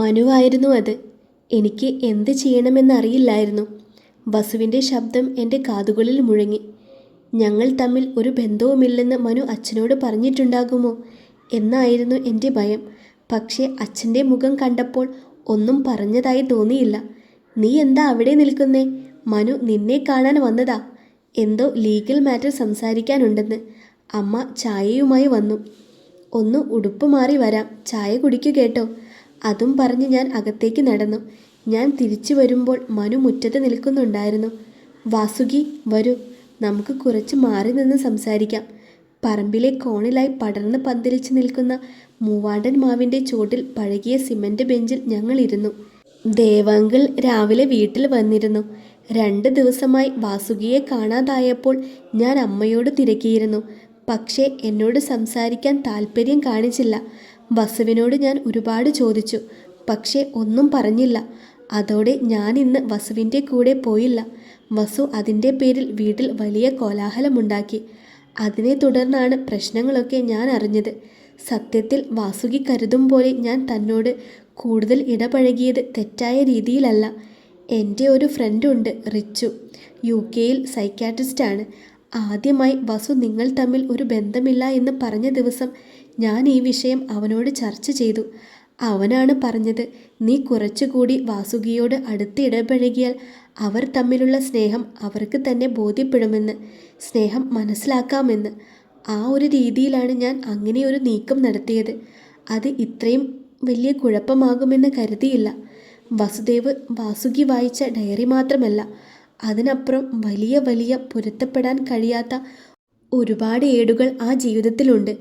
മനുവായിരുന്നു അത്. എനിക്ക് എന്ത് ചെയ്യണമെന്നറിയില്ലായിരുന്നു. വസുവിന്റെ ശബ്ദം എന്റെ കാതുകളിൽ മുഴങ്ങി. ഞങ്ങൾ തമ്മിൽ ഒരു ബന്ധവുമില്ലെന്ന് മനു അച്ഛനോട് പറഞ്ഞിട്ടുണ്ടാകുമോ? എന്നായിരുന്നു എന്റെ ഭയം. പക്ഷേ അച്ഛന്റെ മുഖം കണ്ടപ്പോൾ ഒന്നും പറഞ്ഞതായി തോന്നിയില്ല. നീ എന്താ അവിടെ നിൽക്കുന്നേ? മനു നിന്നെ കാണാൻ വന്നതാ. എന്തോ ലീഗൽ മാറ്റർ സംസാരിക്കാനുണ്ടെന്ന്. അമ്മ ചായയുമായി വന്നു. ഒന്ന് ഉടുപ്പ് മാറി വരാം. ചായ കുടിക്കൂ കേട്ടോ. അതും പറഞ്ഞ് ഞാൻ അകത്തേക്ക് നടന്നു. ഞാൻ തിരിച്ചു വരുമ്പോൾ മനു മുറ്റത്ത് നിൽക്കുന്നുണ്ടായിരുന്നു. വാസുകി വരൂ. നമുക്ക് കുറച്ച് മാറി നിന്ന് സംസാരിക്കാം. പറമ്പിലെ കോണിലായി പടർന്ന് പന്തലിച്ച് നിൽക്കുന്ന മൂവാണ്ടൻ മാവിന്റെ ചോട്ടിൽ പഴകിയ സിമന്റ് ബെഞ്ചിൽ ഞങ്ങളിരുന്നു ദേവാങ്കിൾ രാവിലെ വീട്ടിൽ വന്നിരുന്നു. രണ്ട് ദിവസമായി വാസുകിയെ കാണാതായപ്പോൾ ഞാൻ അമ്മയോട് തിരക്കിയിരുന്നു. പക്ഷേ എന്നോട് സംസാരിക്കാൻ താല്പര്യം കാണിച്ചില്ല. വസുവിനോട് ഞാൻ ഒരുപാട് ചോദിച്ചു. പക്ഷേ ഒന്നും പറഞ്ഞില്ല. അതോടെ ഞാൻ ഇന്ന് വസുവിന്റെ കൂടെ പോയില്ല. വസു അതിന്റെ പേരിൽ വീട്ടിൽ വലിയ കോലാഹലമുണ്ടാക്കി. അതിനെ തുടർന്നാണ് പ്രശ്നങ്ങളൊക്കെ ഞാൻ അറിഞ്ഞത്. സത്യത്തിൽ വാസുകി കരുതും പോലെ ഞാൻ തന്നോട് കൂടുതൽ ഇടപഴകിയത് തെറ്റായ രീതിയിലല്ല. എന്റെ ഒരു ഫ്രണ്ടുണ്ട് റിച്ചു. യു കെയിൽ സൈക്കാട്രിസ്റ്റാണ് ആദ്യമായി വസു നിങ്ങൾ തമ്മിൽ ഒരു ബന്ധമില്ല എന്ന് പറഞ്ഞ ദിവസം ഞാൻ ഈ വിഷയം അവനോട് ചർച്ച ചെയ്തു. അവനാണ് പറഞ്ഞത് നീ കുറച്ചുകൂടി വാസുകിയോട് അടുത്ത് ഇടപഴകിയാൽ അവർ തമ്മിലുള്ള സ്നേഹം അവർക്ക് തന്നെ ബോധ്യപ്പെടുമെന്ന് സ്നേഹം മനസ്സിലാക്കാമെന്ന്. ആ ഒരു രീതിയിലാണ് ഞാൻ അങ്ങനെ ഒരു നീക്കം നടത്തിയത്. അത് ഇത്രയും വലിയ കുഴപ്പമാകുമെന്ന് കരുതിയില്ല. വസുദേവ് വാസുകി വായിച്ച ഡയറി മാത്രമല്ല അതിനപ്പുറം വലിയ വലിയ പൊരുത്തപ്പെടാൻ കഴിയാത്ത ഒരുപാട് ഏടുകൾ ആ ജീവിതത്തിലുണ്ട്.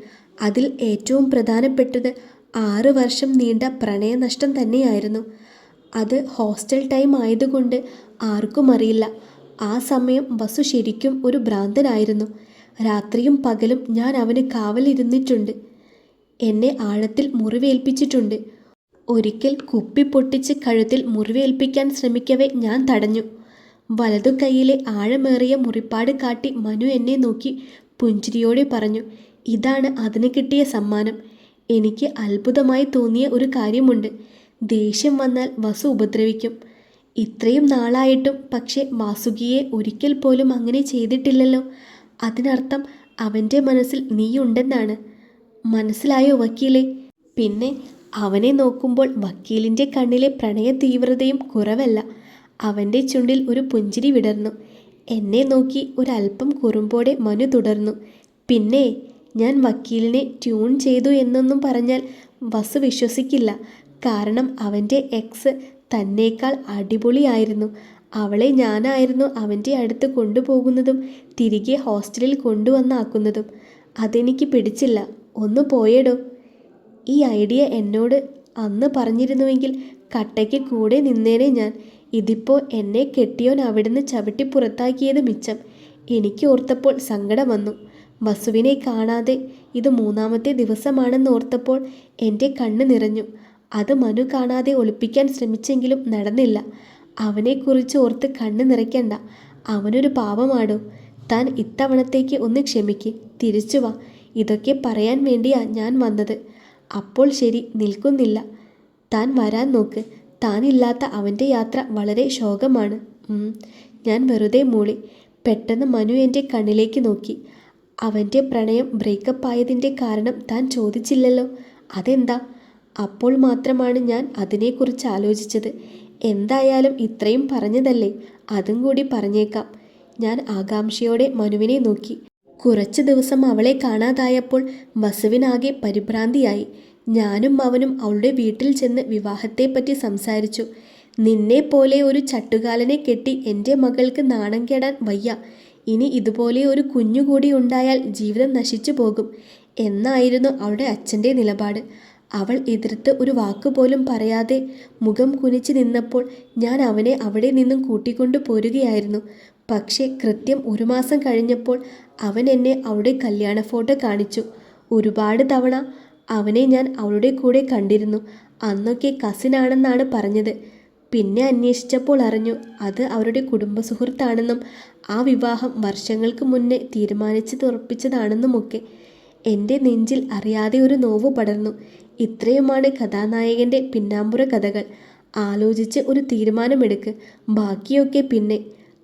അതിൽ ഏറ്റവും പ്രധാനപ്പെട്ടത് ആറ് വർഷം നീണ്ട പ്രണയനഷ്ടം തന്നെയായിരുന്നു. അത് ഹോസ്റ്റൽ ടൈം ആയതുകൊണ്ട് ആർക്കും അറിയില്ല. ആ സമയം വസു ശരിക്കും ഒരു ഭ്രാന്തനായിരുന്നു. രാത്രിയും പകലും ഞാൻ അവന് കാവലിരുന്നിട്ടുണ്ട് എന്നെ ആഴത്തിൽ മുറിവേൽപ്പിച്ചിട്ടുണ്ട്. ഒരിക്കൽ കുപ്പി പൊട്ടിച്ച് കഴുത്തിൽ മുറിവേൽപ്പിക്കാൻ ശ്രമിക്കവേ ഞാൻ തടഞ്ഞു. വലതു കൈയിലെ ആഴമേറിയ മുറിപ്പാട് കാട്ടി മനു എന്നെ നോക്കി പുഞ്ചിരിയോടെ പറഞ്ഞു ഇതാണ് അതിന് കിട്ടിയ സമ്മാനം. എനിക്ക് അത്ഭുതമായി തോന്നിയ ഒരു കാര്യമുണ്ട്. ദേഷ്യം വന്നാൽ വസു ഉപദ്രവിക്കും. ഇത്രയും നാളായിട്ടും പക്ഷേ വാസുകിയെ ഒരിക്കൽ പോലും അങ്ങനെ ചെയ്തിട്ടില്ലല്ലോ. അതിനർത്ഥം അവന്റെ മനസ്സിൽ നീയുണ്ടെന്നാണ്. മനസ്സിലായോ വക്കീലെ? പിന്നെ അവനെ നോക്കുമ്പോൾ വക്കീലിന്റെ കണ്ണിലെ പ്രണയ തീവ്രതയും കുറവല്ല. അവന്റെ ചുണ്ടിൽ ഒരു പുഞ്ചിരി വിടർന്നു. എന്നെ നോക്കി ഒരല്പം കുറുമ്പോടെ മനു തുടർന്നു. പിന്നെ ഞാൻ വക്കീലിനെ ട്യൂൺ ചെയ്തു എന്നൊന്നും പറഞ്ഞാൽ വസു വിശ്വസിക്കില്ല. കാരണം അവന്റെ എക്സ് തന്നേക്കാൾ അടിപൊളിയായിരുന്നു. അവളെ ഞാനായിരുന്നു അവന്റെ അടുത്ത് കൊണ്ടുപോകുന്നതും തിരികെ ഹോസ്റ്റലിൽ കൊണ്ടുവന്നാക്കുന്നതും. അതെനിക്ക് പിടിച്ചില്ല. ഒന്ന് പോയേടോ. ഈ ഐഡിയ എന്നോട് അന്ന് പറഞ്ഞിരുന്നുവെങ്കിൽ കട്ടയ്ക്ക് കൂടെ നിന്നേനെ ഞാൻ. ഇതിപ്പോൾ എന്നെ കെട്ടിയോൻ അവിടുന്ന് ചവിട്ടി പുറത്താക്കിയത് മിച്ചം. എനിക്ക് ഓർത്തപ്പോൾ സങ്കടം വന്നു. വസുവിനെ കാണാതെ ഇത് മൂന്നാമത്തെ ദിവസമാണെന്നോർത്തപ്പോൾ എന്റെ കണ്ണ് നിറഞ്ഞു. അത് മനു കാണാതെ ഒളിപ്പിക്കാൻ ശ്രമിച്ചെങ്കിലും നടന്നില്ല. അവനെക്കുറിച്ച് ഓർത്ത് കണ്ണ് നിറയ്ക്കണ്ട. അവനൊരു പാവമാടോ. താൻ ഇത്തവണത്തേക്ക് ഒന്ന് ക്ഷമിക്ക്. തിരിച്ചു വാ. ഇതൊക്കെ പറയാൻ വേണ്ടിയാ ഞാൻ വന്നത്. അപ്പോൾ ശരി നിൽക്കുന്നില്ല. താൻ വരാൻ നോക്ക്. താനില്ലാത്ത അവന്റെ യാത്ര വളരെ ശോകമാണ്. ഞാൻ വെറുതെ മൂളി. പെട്ടെന്ന് മനു എന്റെ കണ്ണിലേക്ക് നോക്കി. അവന്റെ പ്രണയം ബ്രേക്കപ്പ് ആയതിന്റെ കാരണം താൻ ചോദിച്ചില്ലല്ലോ. അതെന്താ? അപ്പോൾ മാത്രമാണ് ഞാൻ അതിനെക്കുറിച്ച് ആലോചിച്ചത്. എന്തായാലും ഇത്രയും പറഞ്ഞതല്ലേ? അതും കൂടി പറഞ്ഞേക്കാം. ഞാൻ ആകാംക്ഷയോടെ മനുവിനെ നോക്കി. കുറച്ച് ദിവസം അവളെ കാണാതായപ്പോൾ വസുവിനാകെ പരിഭ്രാന്തിയായി. ഞാനും അവനും അവളുടെ വീട്ടിൽ ചെന്ന് വിവാഹത്തെപ്പറ്റി സംസാരിച്ചു. നിന്നെ പോലെ ഒരു ചട്ടുകാലനെ കെട്ടി എന്റെ മകൾക്ക് നാണം കെടാൻ വയ്യ. ഇനി ഇതുപോലെ ഒരു കുഞ്ഞുകൂടി ഉണ്ടായാൽ ജീവിതം നശിച്ചു പോകും എന്നായിരുന്നു അവളുടെ അച്ഛന്റെ നിലപാട്. അവൾ എതിർത്ത് ഒരു വാക്കുപോലും പറയാതെ മുഖം കുനിച്ച് നിന്നപ്പോൾ ഞാൻ അവനെ അവിടെ നിന്നും കൂട്ടിക്കൊണ്ടു പോരുകയായിരുന്നു. പക്ഷേ കൃത്യം ഒരു മാസം കഴിഞ്ഞപ്പോൾ അവൻ എന്നെ അവളുടെ കല്യാണ ഫോട്ടോ കാണിച്ചു. ഒരുപാട് തവണ അവനെ ഞാൻ അവളുടെ കൂടെ കണ്ടിരുന്നു. അന്നൊക്കെ കസിനാണെന്നാണ് പറഞ്ഞത്. പിന്നെ അന്വേഷിച്ചപ്പോൾ അറിഞ്ഞു അത് അവരുടെ കുടുംബ സുഹൃത്താണെന്നും ആ വിവാഹം വർഷങ്ങൾക്ക് മുന്നേ തീരുമാനിച്ച് തുറപ്പിച്ചതാണെന്നുമൊക്കെ. എന്റെ നെഞ്ചിൽ അറിയാതെ ഒരു നോവ് പടർന്നു. ഇത്രയുമാണ് കഥാനായകന്റെ പിന്നാമ്പുറ കഥകൾ. ആലോചിച്ച് ഒരു തീരുമാനമെടുക്ക്. ബാക്കിയൊക്കെ പിന്നെ.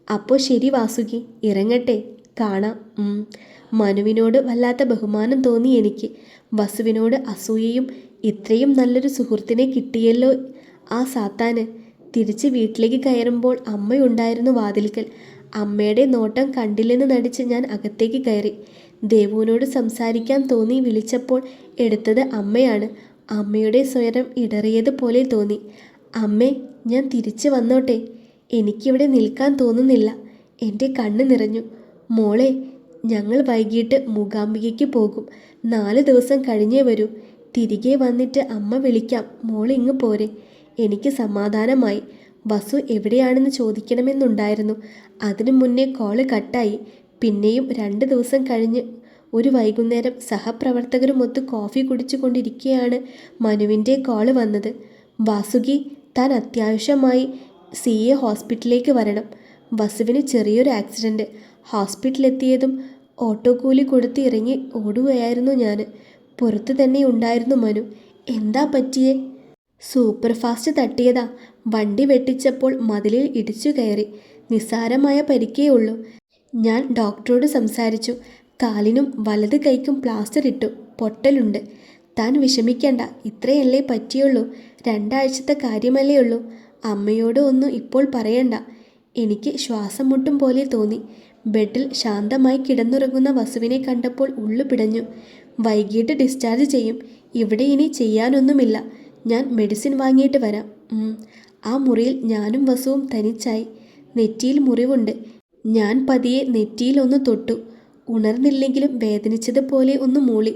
അപ്പോൾ ശരി വാസുകി ഇറങ്ങട്ടെ. കാണാം. മനുവിനോട് വല്ലാത്ത ബഹുമാനം തോന്നി എനിക്ക്. വസുവിനോട് അസൂയയും ഇത്രയും നല്ലൊരു സുഹൃത്തിനെ കിട്ടിയല്ലോ ആ സാത്താന്. തിരിച്ച് വീട്ടിലേക്ക് കയറുമ്പോൾ അമ്മയുണ്ടായിരുന്നു വാതിൽക്കൽ. അമ്മയുടെ നോട്ടം കണ്ടില്ലെന്ന് നടിച്ച് ഞാൻ അകത്തേക്ക് കയറി. ദേവുവിനോട് സംസാരിക്കാൻ തോന്നി വിളിച്ചപ്പോൾ എടുത്തത് അമ്മയാണ്. അമ്മയുടെ സ്വരം ഇടറിയതുപോലെ തോന്നി. അമ്മേ ഞാൻ തിരിച്ചു വന്നോട്ടെ. എനിക്കിവിടെ നിൽക്കാൻ തോന്നുന്നില്ല. എന്റെ കണ്ണ് നിറഞ്ഞു. മോളെ ഞങ്ങൾ വൈകിട്ട് മൂകാംബികയ്ക്ക് പോകും. നാല് ദിവസം കഴിഞ്ഞേ വരൂ. തിരികെ വന്നിട്ട് അമ്മ വിളിക്കാം. മോളിങ്ങ് പോരെ. എനിക്ക് സമാധാനമായി. വസു എവിടെയാണെന്ന് ചോദിക്കണമെന്നുണ്ടായിരുന്നു. അതിനു മുന്നേ കോൾ കട്ടായി. പിന്നെയും രണ്ട് ദിവസം കഴിഞ്ഞ് ഒരു വൈകുന്നേരം സഹപ്രവർത്തകരുമൊത്ത് കോഫി കുടിച്ചു കൊണ്ടിരിക്കുകയാണ് മനുവിന്റെ കോൾ വന്നത്. വാസുകി താൻ അത്യാവശ്യമായി സി എ ഹോസ്പിറ്റലിലേക്ക് വരണം. വസുവിന് ചെറിയൊരു ആക്സിഡന്റ് ഹോസ്പിറ്റലെത്തിയതും ഓട്ടോ കൂലി കൊടുത്ത് ഇറങ്ങി ഓടുകയായിരുന്നു ഞാൻ പുറത്ത് തന്നെ ഉണ്ടായിരുന്നു മനു. എന്താ പറ്റിയേ? സൂപ്പർ ഫാസ്റ്റ് തട്ടിയതാ. വണ്ടി വെട്ടിച്ചപ്പോൾ മതിലിൽ ഇടിച്ചു കയറി. നിസ്സാരമായ പരിക്കേ ഉള്ളൂ. ഞാൻ ഡോക്ടറോട് സംസാരിച്ചു. കാലിനും വലത് കൈക്കും പ്ലാസ്റ്റർ ഇട്ടു. പൊട്ടലുണ്ട്. താൻ വിഷമിക്കണ്ട. ഇത്രയല്ലേ പറ്റിയുള്ളൂ. രണ്ടാഴ്ചത്തെ കാര്യമല്ലേ ഉള്ളൂ. അമ്മയോട് ഒന്നും ഇപ്പോൾ പറയണ്ട. എനിക്ക് ശ്വാസം മുട്ടും പോലെ തോന്നി. ബെഡിൽ ശാന്തമായി കിടന്നുറങ്ങുന്ന വസുവിനെ കണ്ടപ്പോൾ ഉള്ളു പിടഞ്ഞു. വൈകിട്ട് ഡിസ്ചാർജ് ചെയ്യും. ഇവിടെ ഇനി ചെയ്യാനൊന്നുമില്ല. ഞാൻ മെഡിസിൻ വാങ്ങിയിട്ട് വരാം. ആ മുറിയിൽ ഞാനും വസുവും തനിച്ചായി. നെറ്റിയിൽ മുറിവുണ്ട്. ഞാൻ പതിയെ നെറ്റിയിൽ ഒന്ന് തൊട്ടു. ഉണർന്നില്ലെങ്കിലും വേദനിച്ചതുപോലെ ഒന്ന് മൂളി.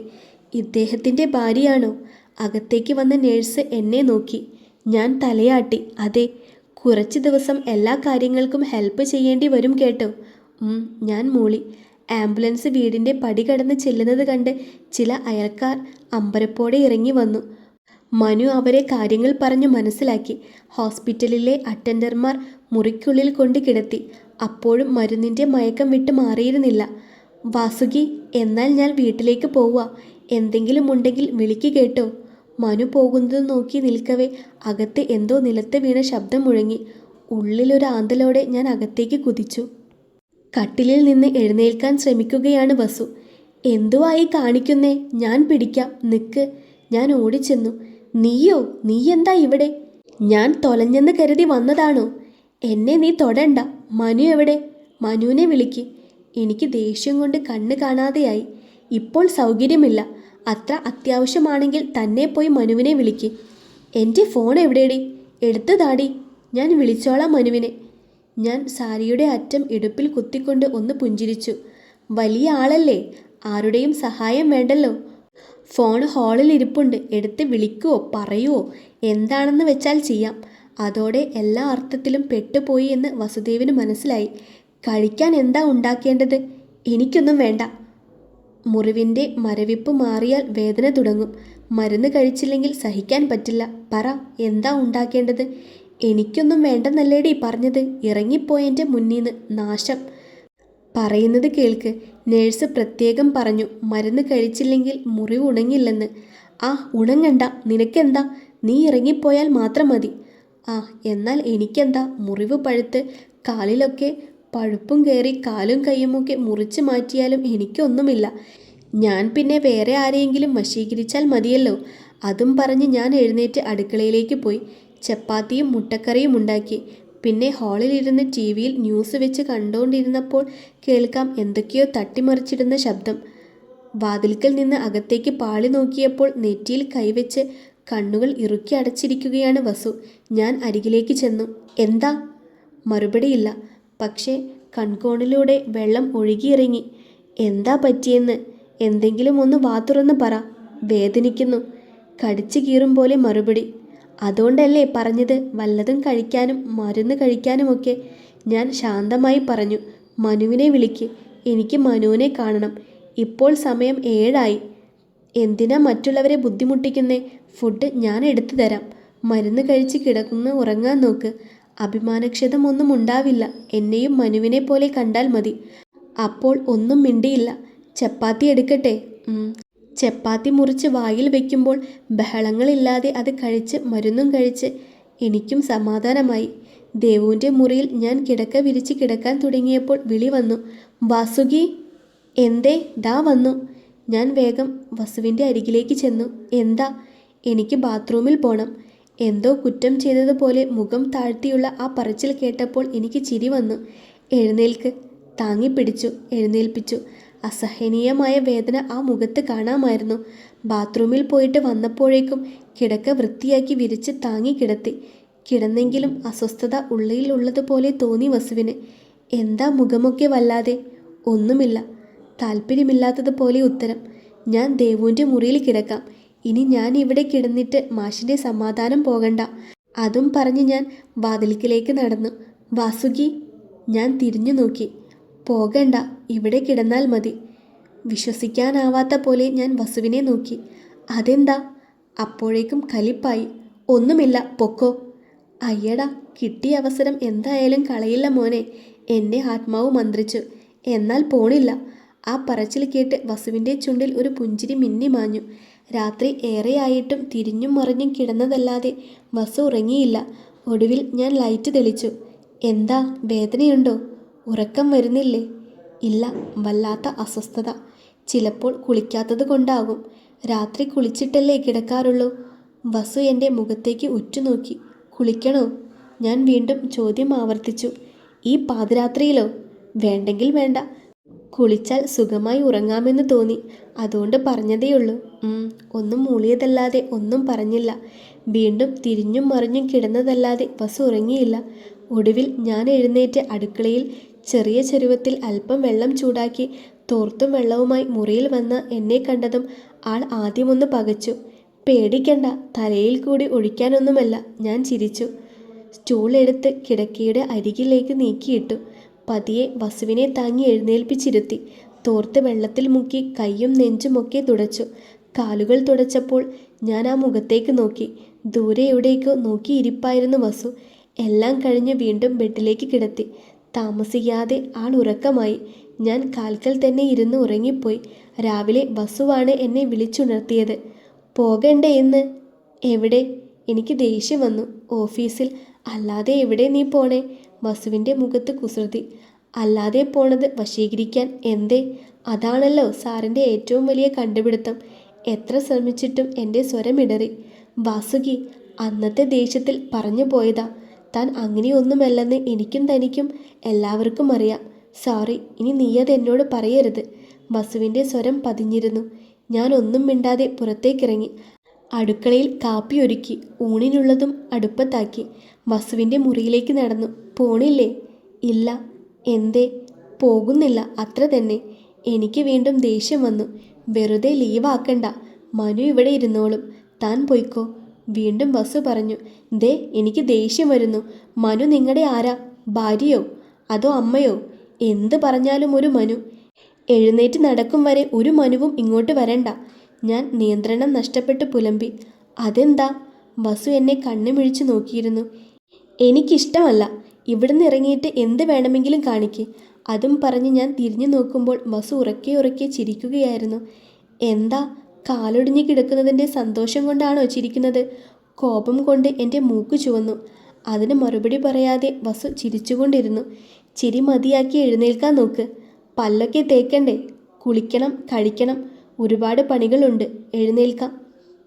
ഇദ്ദേഹത്തിന്റെ ഭാര്യയാണോ? അകത്തേക്ക് വന്ന നേഴ്സ് എന്നെ നോക്കി. ഞാൻ തലയാട്ടി. അതെ കുറച്ച് ദിവസം എല്ലാ കാര്യങ്ങൾക്കും ഹെൽപ്പ് ചെയ്യേണ്ടി വരും കേട്ടോ. ഞാൻ മൂളി. ആംബുലൻസ് വീടിന്റെ പടി കടന്ന് ചെല്ലുന്നത് കണ്ട് ചില അയൽക്കാർ അമ്പരപ്പോടെ ഇറങ്ങി വന്നു. മനു അവരെ കാര്യങ്ങൾ പറഞ്ഞു മനസ്സിലാക്കി. ഹോസ്പിറ്റലിലെ അറ്റൻഡർമാർ മുറിക്കുള്ളിൽ കൊണ്ട് കിടത്തി. അപ്പോഴും മരുന്നിന്റെ മയക്കം വിട്ട് മാറിയിരുന്നില്ല. വാസുകി എന്നാൽ ഞാൻ വീട്ടിലേക്ക് പോവുക. എന്തെങ്കിലും ഉണ്ടെങ്കിൽ വിളിക്ക് കേട്ടോ മനു പോകുന്നത് നോക്കി നിൽക്കവേ അകത്ത് എന്തോ നിലത്ത് വീണ ശബ്ദം മുഴങ്ങി. ഉള്ളിലൊരു ആന്തലോടെ ഞാൻ അകത്തേക്ക് കുതിച്ചു. കട്ടിലിൽ നിന്ന് എഴുന്നേൽക്കാൻ ശ്രമിക്കുകയാണ് വസു. എന്തുവായി കാണിക്കുന്നേ? ഞാൻ പിടിക്കാം. നിക്ക്. ഞാൻ ഓടിച്ചെന്നു. നീയോ? നീ എന്താ ഇവിടെ? ഞാൻ തൊലഞ്ഞെന്ന് കരുതി വന്നതാണോ? എന്നെ നീ തൊടണ്ട. മനു എവിടെ? മനുവിനെ വിളിക്ക്. എനിക്ക് ദേഷ്യം കൊണ്ട് കണ്ണ് കാണാതെയായി. ഇപ്പോൾ സൗകര്യമില്ല. അത്ര അത്യാവശ്യമാണെങ്കിൽ തന്നെ പോയി മനുവിനെ വിളിക്ക്. എന്റെ ഫോൺ എവിടെയടി എടുത്തു താടി. ഞാൻ വിളിച്ചോളാം മനുവിനെ. ഞാൻ സാരിയുടെ അറ്റം ഇടുപ്പിൽ കുത്തിക്കൊണ്ട് ഒന്ന് പുഞ്ചിരിച്ചു. വലിയ ആളല്ലേ? ആരുടെയും സഹായം വേണ്ടല്ലോ. ഫോൺ ഹാളിൽ ഇരിപ്പുണ്ട്. എടുത്ത് വിളിക്കുവോ? പറയുവോ? എന്താണെന്ന് വെച്ചാൽ ചെയ്യാം. അതോടെ എല്ലാ അർത്ഥത്തിലും പെട്ടുപോയി എന്ന് വസുദേവിന് മനസ്സിലായി. കഴിക്കാൻ എന്താ ഉണ്ടാക്കേണ്ടത്? എനിക്കൊന്നും വേണ്ട. മുറിവിന്റെ മരവിപ്പ് മാറിയാൽ വേദന തുടങ്ങും. മരുന്ന് കഴിച്ചില്ലെങ്കിൽ സഹിക്കാൻ പറ്റില്ല. പറ എന്താ ഉണ്ടാക്കേണ്ടത്? എനിക്കൊന്നും വേണ്ടെന്നല്ലേടി പറഞ്ഞത്. ഇറങ്ങിപ്പോയെന്റെ മുന്നീന്ന് നാശം. പറയുന്നത് കേൾക്ക്. നേഴ്സ് പ്രത്യേകം പറഞ്ഞു മരുന്ന് കഴിച്ചില്ലെങ്കിൽ മുറിവ് ഉണങ്ങില്ലെന്ന്. ആ ഉണങ്ങണ്ട. നിനക്കെന്താ? നീ ഇറങ്ങിപ്പോയാൽ മാത്രം മതി. ആ എന്നാൽ എനിക്കെന്താ? മുറിവ് പഴുത്ത് കാലിലൊക്കെ പഴുപ്പും കയറി കാലും കൈയുമൊക്കെ മുറിച്ച് മാറ്റിയാലും എനിക്കൊന്നുമില്ല. ഞാൻ പിന്നെ വേറെ ആരെയെങ്കിലും വശീകരിച്ചാൽ മതിയല്ലോ. അതും പറഞ്ഞ് ഞാൻ എഴുന്നേറ്റ് അടുക്കളയിലേക്ക് പോയി. ചപ്പാത്തിയും മുട്ടക്കറിയും ഉണ്ടാക്കി. പിന്നെ ഹാളിലിരുന്ന് ടി വിയിൽ ന്യൂസ് വെച്ച് കണ്ടുകൊണ്ടിരുന്നപ്പോൾ കേൾക്കാം എന്തൊക്കെയോ തട്ടിമറിച്ചിടുന്ന ശബ്ദം. വാതിൽക്കൽ നിന്ന് അകത്തേക്ക് പാളി നോക്കിയപ്പോൾ നെറ്റിയിൽ കൈവച്ച് കണ്ണുകൾ ഇറുക്കി അടച്ചിരിക്കുകയാണ് വസു. ഞാൻ അരികിലേക്ക് ചെന്നു. എന്താ? മറുപടിയില്ല. പക്ഷേ കൺകോണിലൂടെ വെള്ളം ഒഴുകിയിറങ്ങി. എന്താ പറ്റിയെന്ന്? എന്തെങ്കിലും ഒന്ന് വാതുറന്ന് പറ. വേദനിക്കുന്നു. കടിച്ചു കീറും പോലെ മറുപടി. അതുകൊണ്ടല്ലേ പറഞ്ഞത്? വല്ലതും കഴിക്കാനും മരുന്ന് കഴിക്കാനുമൊക്കെ ഞാൻ ശാന്തമായി പറഞ്ഞു. മനുവിനെ വിളിക്ക്. എനിക്ക് മനുവിനെ കാണണം. ഇപ്പോൾ സമയം ഏഴായി. എന്തിനാ മറ്റുള്ളവരെ ബുദ്ധിമുട്ടിക്കുന്നേ? ഫുഡ് ഞാൻ എടുത്തു തരാം. മരുന്ന് കഴിച്ച് കിടക്കുന്ന ഉറങ്ങാൻ നോക്ക്. അഭിമാനക്ഷതമൊന്നും ഉണ്ടാവില്ല. എന്നെയും മനുവിനെ പോലെ കണ്ടാൽ മതി. അപ്പോൾ ഒന്നും മിണ്ടിയില്ല. ചപ്പാത്തി എടുക്കട്ടെ. ചപ്പാത്തി മുറിച്ച് വായിൽ വയ്ക്കുമ്പോൾ ബഹളങ്ങളില്ലാതെ അത് കഴിച്ച് മരുന്നും കഴിച്ച് എനിക്കും സമാധാനമായി. ദേവുവിന്റെ മുറിയിൽ ഞാൻ കിടക്ക വിരിച്ച് കിടക്കാൻ തുടങ്ങിയപ്പോൾ വിളി വന്നു വാസുകി എന്തേ? ദാ വന്നു. ഞാൻ വേഗം വസുവിന്റെ അരികിലേക്ക് ചെന്നു എന്താ? എനിക്ക് ബാത്റൂമിൽ പോകണം എന്തോ കുറ്റം ചെയ്തതുപോലെ മുഖം താഴ്ത്തിയുള്ള ആ പറച്ചിൽ കേട്ടപ്പോൾ എനിക്ക് ചിരി വന്നു. എഴുന്നേൽക്ക്. താങ്ങിപ്പിടിച്ചു എഴുന്നേൽപ്പിച്ചു. അസഹനീയമായ വേദന ആ മുഖത്ത് കാണാമായിരുന്നു. ബാത്റൂമിൽ പോയിട്ട് വന്നപ്പോഴേക്കും കിടക്ക വൃത്തിയാക്കി വിരിച്ച് താങ്ങി കിടത്തി. കിടന്നെങ്കിലും അസ്വസ്ഥത ഉള്ളിലുള്ളതുപോലെ തോന്നി വസുവിന്. എന്താ മുഖമൊക്കെ വല്ലാതെ? ഒന്നുമില്ല. താല്പര്യമില്ലാത്തതുപോലെ ഉത്തരം. ഞാൻ ദേവുവിന്റെ മുറിയിൽ കിടക്കാം. ഇനി ഞാൻ ഇവിടെ കിടന്നിട്ട് മാഷിന്റെ സമാധാനം പോകണ്ട. അതും പറഞ്ഞ് ഞാൻ വാതിൽക്കിലേക്ക് നടന്നു. വാസുകി ഞാൻ തിരിഞ്ഞു നോക്കി. പോകണ്ട. ഇവിടെ കിടന്നാൽ മതി. വിശ്വസിക്കാനാവാത്ത പോലെ ഞാൻ വസുവിനെ നോക്കി. അതെന്താ? അപ്പോഴേക്കും കലിപ്പായി. ഒന്നുമില്ല പൊക്കോ. അയ്യടാ കിട്ടിയ അവസരം എന്തായാലും കളയില്ല മോനെ. എന്നെ ആത്മാവ് മന്ത്രിച്ചു. എന്നാൽ പോണില്ല. ആ പറച്ചിൽ കേട്ട് വസുവിന്റെ ചുണ്ടിൽ ഒരു പുഞ്ചിരി മിന്നി മാഞ്ഞു. രാത്രി ഏറെയായിട്ടും തിരിഞ്ഞും മറിഞ്ഞും കിടന്നതല്ലാതെ വസു ഉറങ്ങിയില്ല. ഒടുവിൽ ഞാൻ ലൈറ്റ് തെളിച്ചു. എന്താ വേദനയുണ്ടോ? ഉറക്കം വരുന്നില്ലേ? ഇല്ല വല്ലാത്ത അസ്വസ്ഥത. ചിലപ്പോൾ കുളിക്കാത്തത് കൊണ്ടാകും. രാത്രി കുളിച്ചിട്ടല്ലേ കിടക്കാറുള്ളൂ? വസു എന്റെ മുഖത്തേക്ക് ഉറ്റുനോക്കി. കുളിക്കണോ? ഞാൻ വീണ്ടും ചോദ്യം ആവർത്തിച്ചു. ഈ പാതിരാത്രിയിലോ? വേണ്ടെങ്കിൽ വേണ്ട. കുളിച്ചാൽ സുഖമായി ഉറങ്ങാമെന്ന് തോന്നി. അതുകൊണ്ട് പറഞ്ഞതേയുള്ളൂ. ഒന്നും മൂളിയതല്ലാതെ ഒന്നും പറഞ്ഞില്ല. വീണ്ടും തിരിഞ്ഞും മറിഞ്ഞും കിടന്നതല്ലാതെ വസു ഉറങ്ങിയില്ല. ഒടുവിൽ ഞാൻ എഴുന്നേറ്റ് അടുക്കളയിൽ ചെറിയ ചെരുവത്തിൽ അല്പം വെള്ളം ചൂടാക്കി തോർത്തും വെള്ളവുമായി മുറിയിൽ വന്ന എന്നെ കണ്ടതും ആൾ ആദ്യമൊന്ന് പകച്ചു. പേടിക്കണ്ട തലയിൽ കൂടി ഒഴിക്കാനൊന്നുമല്ല. ഞാൻ ചിരിച്ചു. സ്റ്റൂൾ എടുത്ത് കിടക്കയുടെ അരികിലേക്ക് നീക്കിയിട്ടു. പതിയെ വസുവിനെ താങ്ങി എഴുന്നേൽപ്പിച്ചിരുത്തി. തോർത്ത് വെള്ളത്തിൽ മുക്കി കൈയും നെഞ്ചുമൊക്കെ തുടച്ചു. കാലുകൾ തുടച്ചപ്പോൾ ഞാൻ ആ മുഖത്തേക്ക് നോക്കി. ദൂരെ എവിടേക്കോ നോക്കിയിരിപ്പായിരുന്നു വസു. എല്ലാം കഴിഞ്ഞ് വീണ്ടും ബെഡിലേക്ക് കിടത്തി. താമസിയാതെ ആൾ ഉറക്കമായി ഞാൻ കാൽക്കൽ തന്നെ ഇരുന്ന് ഉറങ്ങിപ്പോയി. രാവിലെ ബസ്സുവാണ് എന്നെ വിളിച്ചുണർത്തിയത്. പോകണ്ടേ എന്ന്. എവിടെ? എനിക്ക് ദേഷ്യം വന്നു. ഓഫീസിൽ. അല്ലാതെ എവിടെ നീ പോണേ? ബസുവിന്റെ മുഖത്ത് കുസൃതി. അല്ലാതെ പോണത് വശീകരിക്കാൻ എന്തേ? അതാണല്ലോ സാറിന്റെ ഏറ്റവും വലിയ കണ്ടുപിടുത്തം. എത്ര ശ്രമിച്ചിട്ടും എന്റെ സ്വരമിടറി വാസുകി അന്നത്തെ ദേഷ്യത്തിൽ പറഞ്ഞു പോയതാ. താൻ അങ്ങനെയൊന്നുമല്ലെന്ന് എനിക്കും തനിക്കും എല്ലാവർക്കും അറിയാം. സോറി ഇനി നീയത് എന്നോട് പറയരുത്. വസുവിന്റെ സ്വരം പതിഞ്ഞിരുന്നു. ഞാൻ ഒന്നും മിണ്ടാതെ പുറത്തേക്കിറങ്ങി. അടുക്കളയിൽ കാപ്പി ഒരുക്കി ഊണിനുള്ളതും അടുപ്പത്താക്കി. വസുവിന്റെ മുറിയിലേക്ക് നടന്നു. പോണില്ലേ? ഇല്ല. എന്തേ? പോകുന്നില്ല. അത്ര തന്നെ. എനിക്ക് വീണ്ടും ദേഷ്യം വന്നു. വെറുതെ ലീവാക്കണ്ട. മനു ഇവിടെ ഇരുന്നോളും. താൻ പൊയ്ക്കോ. വീണ്ടും വസു പറഞ്ഞു ദേ എനിക്ക് ദേഷ്യം വരുന്നു. മനു നിങ്ങളുടെ ആരാ? ഭാര്യയോ? അതോ അമ്മയോ? എന്ത് പറഞ്ഞാലും ഒരു മനു. എഴുന്നേറ്റ് നടക്കും വരെ ഒരു മനുവും ഇങ്ങോട്ട് വരണ്ട. ഞാൻ നിയന്ത്രണം നഷ്ടപ്പെട്ട് പുലമ്പി. അതെന്താ? വസു എന്നെ കണ്ണുമിഴിച്ചു നോക്കിയിരുന്നു. എനിക്കിഷ്ടമല്ല. ഇവിടുന്ന് ഇറങ്ങിയിട്ട് എന്ത് വേണമെങ്കിലും കാണിക്ക്. അതും പറഞ്ഞ് ഞാൻ തിരിഞ്ഞു നോക്കുമ്പോൾ വസു ഉറക്കെ ഉറക്കെ ചിരിക്കുകയായിരുന്നു. എന്താ? കാലൊടിഞ്ഞ് കിടക്കുന്നതിന്റെ സന്തോഷം കൊണ്ടാണോ ചിരിക്കുന്നത് കോപം കൊണ്ട് എന്റെ മൂക്ക് ചുവന്നു. അതിന് മറുപടി പറയാതെ വസു ചിരിച്ചുകൊണ്ടിരുന്നു. ചിരി മതിയാക്കി എഴുന്നേൽക്കാൻ നോക്ക്. പല്ലൊക്കെ തേക്കണ്ടേ? കുളിക്കണം കഴിക്കണം. ഒരുപാട് പണികളുണ്ട്. എഴുന്നേൽക്കാം.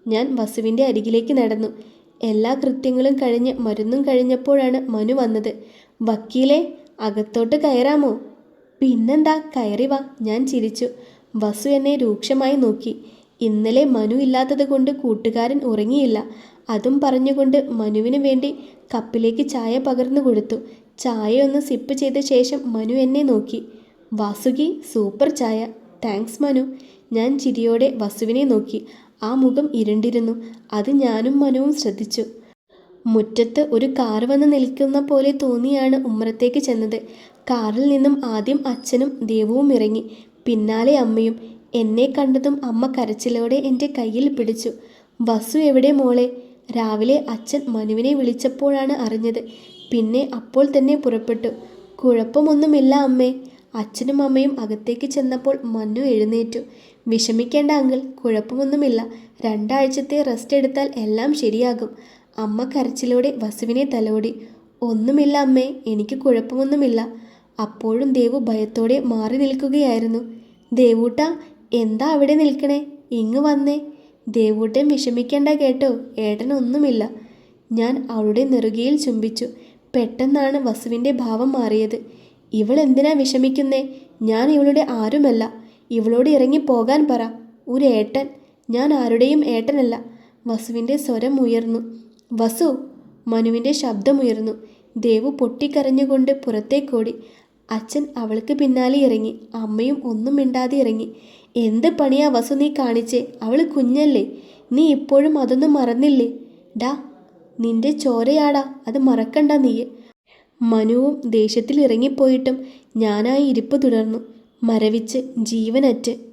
ഞാൻ വസുവിന്റെ അരികിലേക്ക് നടന്നു. എല്ലാ കൃത്യങ്ങളും കഴിഞ്ഞ് മരുന്നും കഴിഞ്ഞപ്പോഴാണ് മനു വന്നത്. വക്കീലെ അകത്തോട്ട് കയറാമോ? പിന്നെന്താ? കയറി വാ. ഞാൻ ചിരിച്ചു. വസു എന്നെ രൂക്ഷമായി നോക്കി. ഇന്നലെ മനു ഇല്ലാത്തത് കൊണ്ട് കൂട്ടുകാരൻ ഉറങ്ങിയില്ല. അതും പറഞ്ഞുകൊണ്ട് മനുവിന് വേണ്ടി കപ്പിലേക്ക് ചായ പകർന്നു കൊടുത്തു. ചായയൊന്ന് സിപ്പ് ചെയ്ത ശേഷം മനു എന്നെ നോക്കി. വാസുകി സൂപ്പർ ചായ. താങ്ക്സ് മനു. ഞാൻ ചിരിയോടെ വസുവിനെ നോക്കി. ആ മുഖം ഇരുണ്ടിരുന്നു. അത് ഞാനും മനുവും ശ്രദ്ധിച്ചു. മുറ്റത്ത് ഒരു കാർ വന്ന് നിൽക്കുന്ന പോലെ തോന്നിയാണ് ഉമ്മറത്തേക്ക് ചെന്നത്. കാറിൽ നിന്നും ആദ്യം അച്ഛനും ദേവവും ഇറങ്ങി. പിന്നാലെ അമ്മയും. എന്നെ കണ്ടതും അമ്മ കരച്ചിലോടെ എന്റെ കയ്യിൽ പിടിച്ചു. വസു എവിടെ മോളെ? രാവിലെ അച്ഛൻ മനുവിനെ വിളിച്ചപ്പോഴാണ് അറിഞ്ഞത്. പിന്നെ അപ്പോൾ തന്നെ പുറപ്പെട്ടു. കുഴപ്പമൊന്നുമില്ല അമ്മേ. അച്ഛനും അമ്മയും അകത്തേക്ക് ചെന്നപ്പോൾ മന്നു എഴുന്നേറ്റു. വിഷമിക്കേണ്ട അങ്കിൾ കുഴപ്പമൊന്നുമില്ല. രണ്ടാഴ്ചത്തെ റെസ്റ്റ് എടുത്താൽ എല്ലാം ശരിയാകും. അമ്മ കരച്ചിലോടെ വസുവിനെ തലോടി. ഒന്നുമില്ല അമ്മേ എനിക്ക് കുഴപ്പമൊന്നുമില്ല. അപ്പോഴും ദേവു ഭയത്തോടെ മാറി നിൽക്കുകയായിരുന്നു. ദേവൂട്ട എന്താ അവിടെ നിൽക്കണേ? ഇങ്ങ് വന്നേ. ദേവൂട്ടൻ വിഷമിക്കണ്ട കേട്ടോ. ഏട്ടനൊന്നുമില്ല ഞാൻ അവളുടെ നെറുകയിൽ ചുംബിച്ചു. പെട്ടെന്നാണ് വസുവിന്റെ ഭാവം മാറിയത്. ഇവൾ എന്തിനാ വിഷമിക്കുന്നേ? ഞാൻ ഇവളുടെ ആരുമല്ല. ഇവളോട് ഇറങ്ങി പോകാൻ പറ. ഒരു ഏട്ടൻ. ഞാൻ ആരുടെയും ഏട്ടനല്ല. വസുവിന്റെ സ്വരം ഉയർന്നു. വസു മനുവിന്റെ ശബ്ദമുയർന്നു. ദേവു പൊട്ടിക്കരഞ്ഞുകൊണ്ട് പുറത്തേക്കോടി. അച്ഛൻ അവൾക്ക് പിന്നാലെ ഇറങ്ങി. അമ്മയും ഒന്നും മിണ്ടാതെ ഇറങ്ങി. എന്ത് പണിയാ വസു നീ കാണിച്ചേ? അവൾ കുഞ്ഞല്ലേ. നീ ഇപ്പോഴും അതൊന്നും മറന്നില്ലേ? ഡാ നിന്റെ ചോരയാടാ. അത് മറക്കണ്ട നീ മനുവും ദേഷ്യത്തിൽ ഇറങ്ങിപ്പോയിട്ടും ഞാനായി ഇരിപ്പ് തുടർന്നു. മരവിച്ച് ജീവനറ്റ്.